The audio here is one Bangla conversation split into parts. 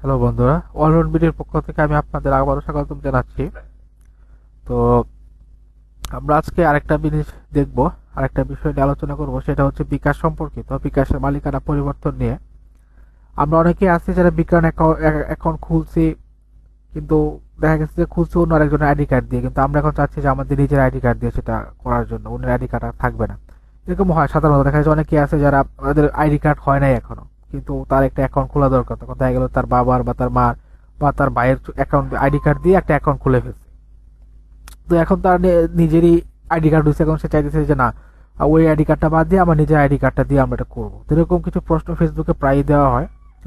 হ্যালো বন্ধুরা অলরাউন্ড ভিডিওর পক্ষ থেকে আমি আপনাদের আবারও স্বাগতম জানাচ্ছি। তো আমরা আজকে আরেকটা জিনিস দেখব, আরেকটা বিষয় নিয়ে আলোচনা করব, সেটা হচ্ছে বিকাশ সম্পর্কিত, বিকাশের মালিকানা পরিবর্তন নিয়ে। আমরা অনেকেই আছি যারা বিকাশ অ্যাকাউন্ট খুলছি, কিন্তু দেখা গেছে যে খুলছি অন্য আরেকজনের আইডি কার্ড দিয়ে, কিন্তু আমরা এখন চাচ্ছি যে আমাদের নিজের আইডি কার্ড দিয়ে সেটা করার জন্য, অন্যের আইডি কার্ড থাকবে না। এরকম হয় সাধারণত, দেখা যাচ্ছে অনেকেই আছে যারা তাদের আইডি কার্ড হয় নাই এখনও। কিন্তু তার একটা অ্যাকাউন্ট খোলা দরকার। তখন দেখা গেল তার বাবার বা তার মার বা তার ভাইয়ের অ্যাকাউন্ট আইডি কার্ড দিয়ে একটা অ্যাকাউন্ট খুলে ফেলছে। তো এখন তার নিজেরই আইডি কার্ড হয়েছে, এখন সে চাইতেছে যে না ওই আইডি কার্ডটা বাদ দিয়ে আমার নিজের আইডি কার্ডটা দিয়ে আমরা এটা করব। এরকম কিছু প্রশ্ন ফেসবুকে প্রায়ই দেওয়া হয়।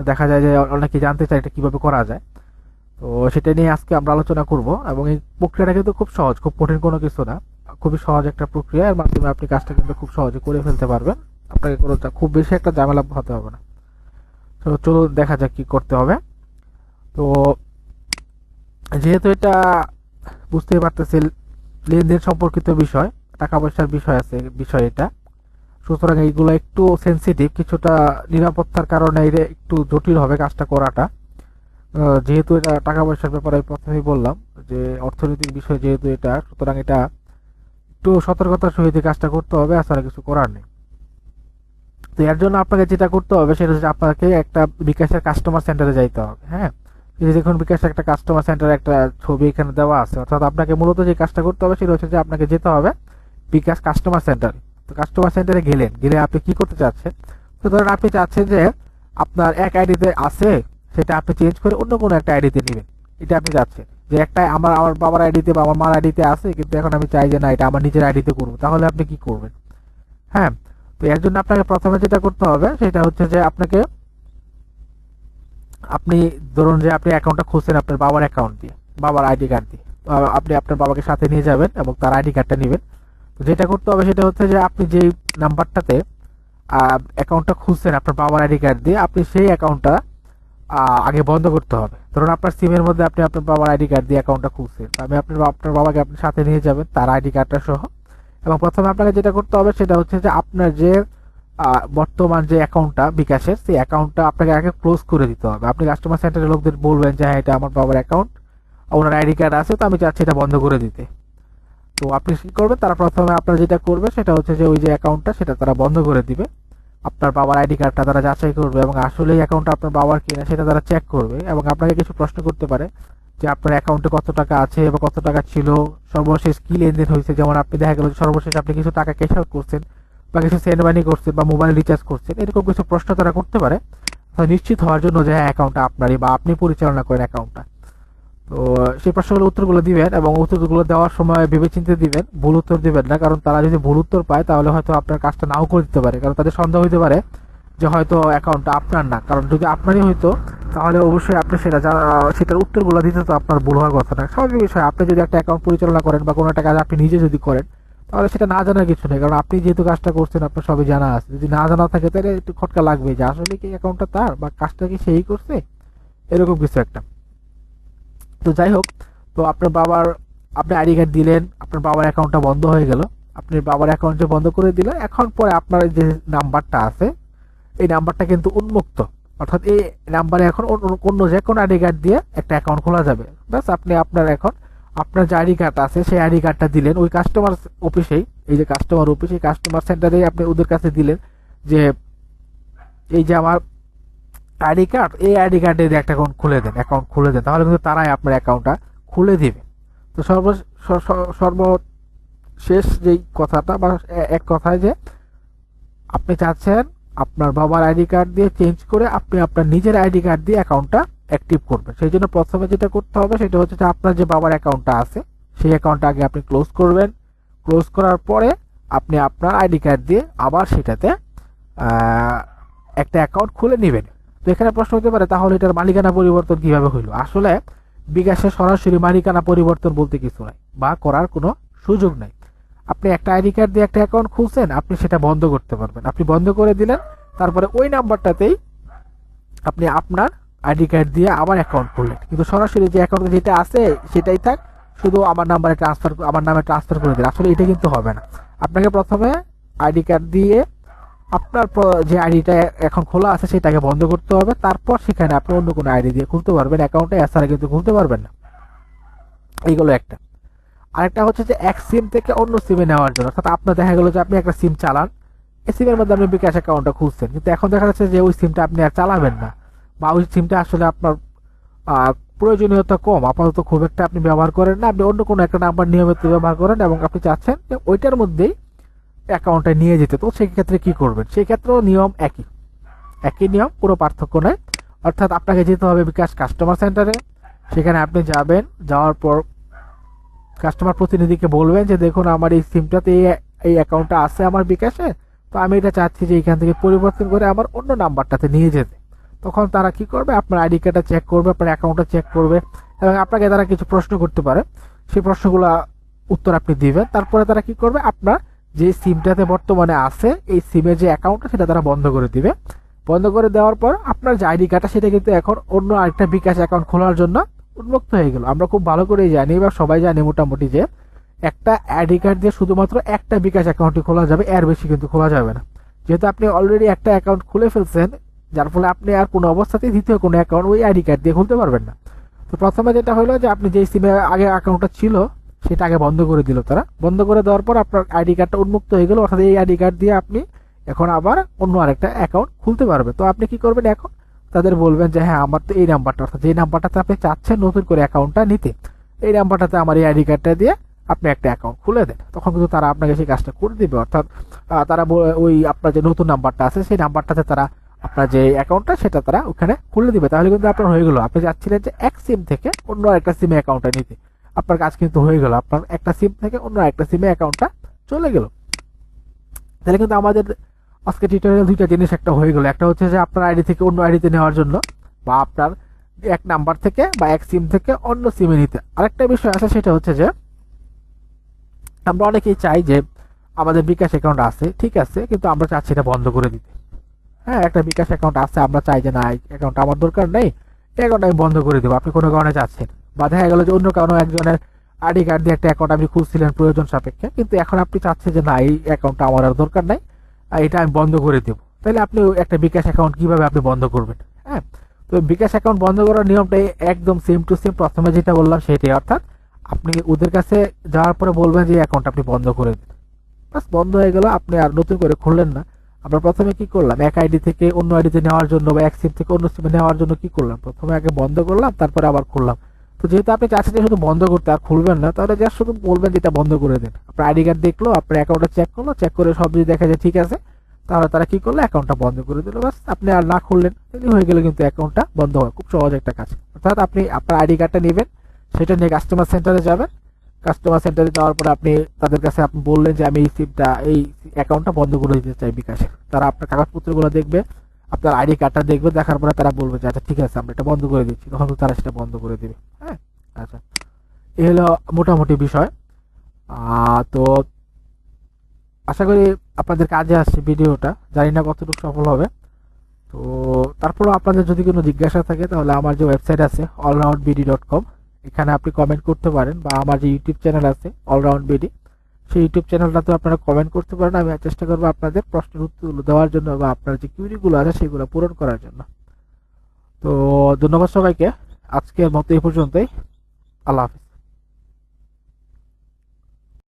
দেখা যায় যে অনেকে জানতে চায় এটা কীভাবে করা যায়। তো সেটা নিয়ে আজকে আমরা আলোচনা করব এবং এই প্রক্রিয়াটা কিন্তু খুব সহজ, খুব কঠিন কোনো কিছু না। খুবই সহজ একটা প্রক্রিয়া, এর মাধ্যমে আপনি কাজটা কিন্তু খুব সহজে করে ফেলতে পারবেন। আপনাকে কোনো খুব বেশি একটা ঝামেলা হতে হবে না। তো চলুন দেখা যাক কি করতে হবে। তো যেহেতু এটা বুঝতেই পারতেছি লেনদেন সম্পর্কিত বিষয়, টাকা পয়সার বিষয় আছে, বিষয় এটা। সুতরাং এইগুলো একটু সেন্সিটিভ কিছুটা নিরাপত্তার কারণে এটা একটু জটিল হবে কাজটা করাটা। যেহেতু এটা টাকা পয়সার ব্যাপারে আমি প্রথমেই বললাম যে অর্থনৈতিক বিষয় যেহেতু এটা, সুতরাং এটা একটু সতর্কতার সহিত কাজটা করতে হবে আসলে কিছু করার নেই। তো এর জন্য আপনাকে যেটা করতে হবে সেটা হচ্ছে আপনাকে একটা বিকাশের কাস্টমার সেন্টারে যাইতে হবে হ্যাঁ? দেখুন বিকাশের একটা কাস্টমার সেন্টারে একটা ছবি এখানে দেওয়া আছে, অর্থাৎ আপনাকে মূলত যে কাজটা করতে হবে সেটা হচ্ছে যে আপনাকে যেতে হবে বিকাশ কাস্টমার সেন্টারে তো কাস্টমার সেন্টারে গেলেন, গেলে আপনি কি করতে চাচ্ছেন? তো ধরেন আপনি চাচ্ছেন যে আপনার এক আইডিতে আছে, সেটা আপনি চেঞ্জ করে অন্য কোনো একটা আইডিতে নেবেন। এটা আপনি চাচ্ছেন যে একটা আমার আমার বাবার আইডিতে বা আমার মার আইডিতে আছে, কিন্তু এখন আমি চাই যে না, এটা আমার নিজের আইডিতে করব, তাহলে আপনি কি করবেন? হ্যাঁ? তো এর জন্য আপনাকে প্রথমে যেটা করতে হবে, সেটা হচ্ছে যে আপনাকে, আপনি ধরুন যে আপনি অ্যাকাউন্টটা খুঁজছেন আপনার বাবার অ্যাকাউন্ট দিয়ে, বাবার আইডি কার্ড দিয়ে। আপনি আপনার বাবাকে সাথে নিয়ে যাবেন এবং তার আইডি কার্ডটা নেবেন। তো যেটা করতে হবে সেটা হচ্ছে যে আপনি যেই নাম্বারটাতে অ্যাকাউন্টটা খুঁজছেন আপনার বাবার আইডি কার্ড দিয়ে, আপনি সেই অ্যাকাউন্টটা আগে বন্ধ করতে হবে। ধরুন আপনার সিমের মধ্যে আপনি আপনার বাবার আইডি কার্ড দিয়ে অ্যাকাউন্টটা খুঁজছেন আমি আপনার আপনার বাবাকে আপনি সাথে নিয়ে যাবেন, তার আইডি কার্ডটা সহ। এবং প্রথমে আপনাকে যেটা করতে হবে সেটা হচ্ছে যে আপনার যে বর্তমান যে অ্যাকাউন্টটা বিকাশের, সেই অ্যাকাউন্টটা আপনাকে আগে ক্লোজ করে দিতে হবে। আপনি কাস্টমার সেন্টারের লোকদের বলবেন যে হ্যাঁ এটা আমার বাবার অ্যাকাউন্ট ওনার আইডি কার্ড আছে, তো আমি চাচ্ছি এটা বন্ধ করে দিতে। তো আপনি কী করবেন, তারা প্রথমে আপনার যেটা করবে সেটা হচ্ছে যে, ওই যে অ্যাকাউন্টটা সেটা তারা বন্ধ করে দিবে। আপনার বাবার আইডি কার্ডটা তারা যাচাই করবে এবং আসলে এই অ্যাকাউন্টটা আপনার বাবার কিনা, সেটা তারা চেক করবে এবং আপনাকে কিছু প্রশ্ন করতে পারে। যে আপনার অ্যাকাউন্টে কত টাকা আছে বা কত টাকা ছিল, সর্বশেষ কি লেনদেন হয়েছে? যেমন আপনি দেখা গেল সর্বশেষ আপনি কিছু টাকা ক্যাশ আউট করছেন বা কিছু সেন্ড মানি করছেন বা মোবাইল রিচার্জ করছেন, এরকম কিছু প্রশ্ন তারা করতে পারে। নিশ্চিত হওয়ার জন্য যে হ্যাঁ অ্যাকাউন্টটা আপনারই বা আপনি পরিচালনা করেন অ্যাকাউন্টটা তো সেই প্রশ্নগুলো উত্তরগুলো দিবেন এবং উত্তরগুলো দেওয়ার সময় ভেবেচিন্তে দিবেন, ভুল উত্তর দিবেন না, কারণ তারা যদি ভুল উত্তর পায় তাহলে হয়তো আপনার কাজটা নাও করে দিতে পারে, কারণ তাদের সন্দেহ হতে পারে যে হয়তো অ্যাকাউন্টটা আপনার না। কারণ যদি আপনারই হয়তো তাহলে অবশ্যই আপনি সেটা সেটার উত্তরগুলো দিতে তো আপনার ভুল হওয়ার কথা না। স্বাভাবিক বিষয়, আপনি যদি একটা অ্যাকাউন্ট পরিচালনা করেন বা কোনো একটা কাজ আপনি নিজে যদি করেন, তাহলে সেটা না জানার কিছু নেই। কারণ আপনি যেহেতু কাজটা করছেন, আপনার সবই জানা আছে। যদি না জানা থাকে, তাহলে একটু খটকা লাগবে যে আসলে কি অ্যাকাউন্টটা তার বা কাজটা কি সেই করছে? এরকম কিছু একটা। তো যাই হোক, তো আপনার বাবার আপনি আইডি কার্ড দিলেন, আপনার বাবার অ্যাকাউন্টটা বন্ধ হয়ে গেল। আপনি বাবার অ্যাকাউন্টটা বন্ধ করে দিলেন। এখন পরে আপনার যে নাম্বারটা আছে এই নাম্বারটা কিন্তু উন্মুক্ত। অর্থাৎ এই নাম্বারে এখন অন্য- যে কোনো আইডি কার্ড দিয়ে একটা অ্যাকাউন্ট খোলা যাবে। ব্যাস, আপনি আপনার এখন আপনার যে আইডি কার্ড আছে, সেই আইডি কার্ডটা দিলেন। ওই কাস্টমার অফিসেই এই যে কাস্টমার অফিস এই কাস্টমার সেন্টারে আপনি ওদের কাছে দিলেন যে, এই যে আমার আইডি কার্ড, এই আইডি কার্ডে একটা অ্যাকাউন্ট খুলে দেন অ্যাকাউন্ট খুলে দেন। তাহলে কিন্তু তারাই আপনার অ্যাকাউন্টটা খুলে দিবে। তো সর্ব সর্ব শেষ যেই কথাটা বা এক কথায় যে, আপনি চাচ্ছেন আপনার বাবার আইডি কার্ড দিয়ে চেঞ্জ করে আপনি আপনার নিজের আইডি কার্ড দিয়ে অ্যাকাউন্টটা অ্যাক্টিভ করবেন। সেই জন্য প্রথমে যেটা করতে হবে সেটা হচ্ছে যে আপনার যে বাবার অ্যাকাউন্টটা আছে, সেই অ্যাকাউন্টটা আগে আপনি ক্লোজ করবেন। ক্লোজ করার পরে আপনি আপনার আইডি কার্ড দিয়ে আবার সেটাতে একটা অ্যাকাউন্ট খুলে নেবেন। তো এখানে প্রশ্ন হতে পারে, তাহলে এটার মালিকানা পরিবর্তন কীভাবে হইল? আসলে বিকাশে সরাসরি মালিকানা পরিবর্তন বলতে কিছু নাই বা করার কোনো সুযোগ নাই। আপনি একটা আইডি কার্ড দিয়ে একটা অ্যাকাউন্ট খুলছেন, আপনি সেটা বন্ধ করতে পারবেন। আপনি বন্ধ করে দিলেন, তারপরে ওই নাম্বারটাতেই আপনি আপনার আইডি কার্ড দিয়ে আবার অ্যাকাউন্ট খুললেন। কিন্তু সরাসরি যে অ্যাকাউন্টে যেটা আছে, সেটাই থাক, শুধু আমার নাম্বারে ট্রান্সফার আমার নামে ট্রান্সফার করে দিন। আসলে এটা কিন্তু হবে না। আপনাকে প্রথমে আইডি কার্ড দিয়ে আপনার যে আইডিটা এখন খোলা আছে, সেটাকে বন্ধ করতে হবে। তারপর সেখানে আপনি অন্য কোনো আইডি দিয়ে খুলতে পারবেন। অ্যাকাউন্টে এছাড়া কিন্তু খুলতে পারবেন না। এইগুলো একটা। আরেকটা হচ্ছে যে এক সিম থেকে অন্য সিমে নেওয়ার জন্য। অর্থাৎ আপনার দেখা গেলো যে আপনি একটা সিম চালান এই সিমের মধ্যে আপনি বিকাশ অ্যাকাউন্টটা খুঁজছেন। কিন্তু এখন দেখা যাচ্ছে যে ওই সিমটা আপনি আর চালাবেন না বা ওই সিমটা আসলে আপনার প্রয়োজনীয়তা কম। আপাতত খুব একটা আপনি ব্যবহার করেন না। আপনি অন্য কোনো একটা নাম্বার নিয়মিত ব্যবহার করেন এবং আপনি চাচ্ছেন যে ওইটার মধ্যেই অ্যাকাউন্টটা নিয়ে যেতে। তো সেই ক্ষেত্রে কি করবেন? সেই ক্ষেত্রেও নিয়ম একই। একই নিয়ম, কোনো পার্থক্য নেই। অর্থাৎ আপনাকে যেতে হবে বিকাশ কাস্টমার সেন্টারে সেখানে আপনি যাবেন, যাওয়ার পর কাস্টমার প্রতিনিধিকে বলবেন যে, দেখুন, আমার এই সিমটাতে এই এই অ্যাকাউন্টটা আছে আমার বিকাশে। তো আমি এটা চাচ্ছি যে এখান থেকে পরিবর্তন করে আমার অন্য নাম্বারটাতে নিয়ে যেতে। তখন তারা কি করবে? আপনার আইডি কার্ডটা চেক করবে, আপনার অ্যাকাউন্টটা চেক করবে এবং আপনাকে তারা কিছু প্রশ্ন করতে পারে। সেই প্রশ্নগুলো উত্তর আপনি দিবেন। তারপরে তারা কি করবে? আপনার যে সিমটাতে বর্তমানে আছে, এই সিমের যে অ্যাকাউন্টটা সেটা তারা বন্ধ করে দিবে। বন্ধ করে দেওয়ার পর আপনার যে আইডি কার্ডটা, সেটা কিন্তু এখন অন্য আরেকটা বিকাশ অ্যাকাউন্ট খোলার জন্য উন্মুক্ত হয়ে গেল। আমরা খুব ভালো করেই জানি বা সবাই জানি মোটামুটি যে একটা আইডি কার্ড দিয়ে শুধুমাত্র একটা বিকাশ অ্যাকাউন্টই খোলা যাবে, এর বেশি কিন্তু খোলা যাবে না। যেহেতু আপনি অলরেডি একটা অ্যাকাউন্ট খুলে ফেলছেন, যার ফলে আপনি আর কোনো অবস্থাতেই দ্বিতীয় কোনো অ্যাকাউন্ট ওই আইডি কার্ড দিয়ে খুলতে পারবেন না। তো প্রথমে যেটা হলো যে আপনি যেই সিমে আগে অ্যাকাউন্টটা ছিল, সেটা আগে বন্ধ করে দিল তারা। বন্ধ করে দেওয়ার পর আপনার আইডি কার্ডটা উন্মুক্ত হয়ে গেল, অর্থাৎ এই আইডি কার্ড দিয়ে আপনি এখন আবার অন্য আরেকটা অ্যাকাউন্ট খুলতে পারবে তো আপনি কি করবেন এখন? তাদের বলবেন যে হ্যাঁ আমার তো এই নাম্বারটা অর্থাৎ যে নাম্বারটাতে আপনি চাচ্ছেন নতুন করে অ্যাকাউন্টটা নিতে, এই নাম্বারটাতে আমার এই আইডি কার্ডটা দিয়ে আপনি একটা অ্যাকাউন্ট খুলে দেন। তখন কিন্তু তারা আপনাকে সেই কাজটা করে দিবে। অর্থাৎ তারা ওই আপনার যে নতুন নাম্বারটা আছে, সেই নাম্বারটাতে তারা আপনার যে অ্যাকাউন্টটা সেটা তারা ওখানে খুলে দিবে। তাহলে কিন্তু আপনার হয়ে গেল। আপনি চাচ্ছিলেন যে এক সিম থেকে অন্য একটা সিমে অ্যাকাউন্টটা নিতে। আপনার কাজ কিন্তু হয়ে গেল। আপনার একটা সিম থেকে অন্য একটা সিমে অ্যাকাউন্টটা চলে গেল। তাহলে কিন্তু আমাদের আজকে টিউটোরিয়াল দুইটা জিনিস একটা হয়ে গেল। একটা হচ্ছে যে আপনার আইডি থেকে অন্য আইডিতে নেওয়ার জন্য বা আপনার এক নাম্বার থেকে বা এক সিম থেকে অন্য সিমে নিতে। আরেকটা বিষয় আছে, সেটা হচ্ছে যে আমরা অনেকেই চাই যে আমাদের বিকাশ অ্যাকাউন্ট আছে, ঠিক আছে, কিন্তু আমরা চাচ্ছি এটা বন্ধ করে দিতে। হ্যাঁ একটা বিকাশ অ্যাকাউন্ট আছে, আমরা চাই যে না অ্যাকাউন্ট আমার দরকার নেই অ্যাকাউন্ট আমি বন্ধ করে দেবো। আপনি কোনো কারণে চাচ্ছেন বা দেখা গেল যে অন্য কারণে একজনের আইডি কার্ড দিয়ে একটা অ্যাকাউন্ট আপনি খুঁজছিলেন প্রয়োজন সাপেক্ষে, কিন্তু এখন আপনি চাচ্ছেন যে না, এই অ্যাকাউন্টটা আমার আর দরকার নাই। এটা আমি বন্ধ করে দেবো। তাহলে আপনি একটা বিকাশ অ্যাকাউন্ট কীভাবে আপনি বন্ধ করবেন? হ্যাঁ? তো বিকাশ অ্যাকাউন্ট বন্ধ করার নিয়মটা একদম সেম টু সেম প্রথমে যেটা বললাম সেটাই। অর্থাৎ আপনি ওদের কাছে যাওয়ার পরে বলবেন যে অ্যাকাউন্ট আপনি বন্ধ করে দিন। বাস, বন্ধ হয়ে গেল। আপনি আর নতুন করে খুললেন না। আমরা প্রথমে কি করলাম? এক আইডি থেকে অন্য আইডিতে নেওয়ার জন্য বা এক সিম থেকে অন্য সিমে নেওয়ার জন্য কি করলাম? প্রথমে আগে বন্ধ করলাম, তারপরে আবার খুললাম। তো যেহেতু আপনি চাচ্ছেন যে শুধু বন্ধ করতে আর খুলবেন না, তাহলে জাস্ট শুধু বলবেন যে এটা বন্ধ করে দেন। আপনার আইডি কার্ড দেখল, আপনার অ্যাকাউন্টটা চেক করল চেক করে সব যদি দেখা যায় ঠিক আছে, তাহলে তারা কি করল? অ্যাকাউন্টটা বন্ধ করে দিল। বাস আপনি আর না খুললেন, তাহলে হয়ে গেলে কিন্তু অ্যাকাউন্টটা বন্ধ হয় খুব সহজ একটা কাজ। অর্থাৎ আপনি আপনার আইডি কার্ডটা নেবেন, সেটা নিয়ে কাস্টমার সেন্টারে যাবেন। কাস্টমার সেন্টারে যাওয়ার পরে আপনি, তাদের কাছে আপনি বললেন যে আমি এই সিমটা এই অ্যাকাউন্টটা বন্ধ করে দিতে চাই বিকাশে। তারা আপনার কাগজপত্রগুলো দেখবে আপনার আইডি কার্ডটা দেখবে, দেখার পরে তারা বলবে যে আচ্ছা ঠিক আছে, আমরা এটা বন্ধ করে দিচ্ছি। তখন তারা সেটা বন্ধ করে দেবে। হ্যাঁ? আচ্ছা। এই হলো মোটামুটি বিষয়। তো আশা করি আপনাদের কাজে আসছে ভিডিওটা। জানি না কতটুকু সফল হবে। তো তারপরেও আপনাদের যদি কোনো জিজ্ঞাসা থাকে, তাহলে আমার যে ওয়েবসাইট আছে অলরাউন্ড বিডি ডট কম এখানে আপনি কমেন্ট করতে পারেন বা আমার যে ইউটিউব চ্যানেল আছে অলরাউন্ড বিডি সেই ইউটিউব চ্যানেলটাতে আপনারা কমেন্ট করতে পারেন, আমি চেষ্টা করব আপনাদের প্রশ্নের উত্তরগুলো দেওয়ার জন্য বা আপনার যে কিউরিগুলো আছে সেগুলো পূরণ করার জন্য। তো ধন্যবাদ সবাইকে। আজকের মতো এই পর্যন্তই। আল্লাহ হাফিজ।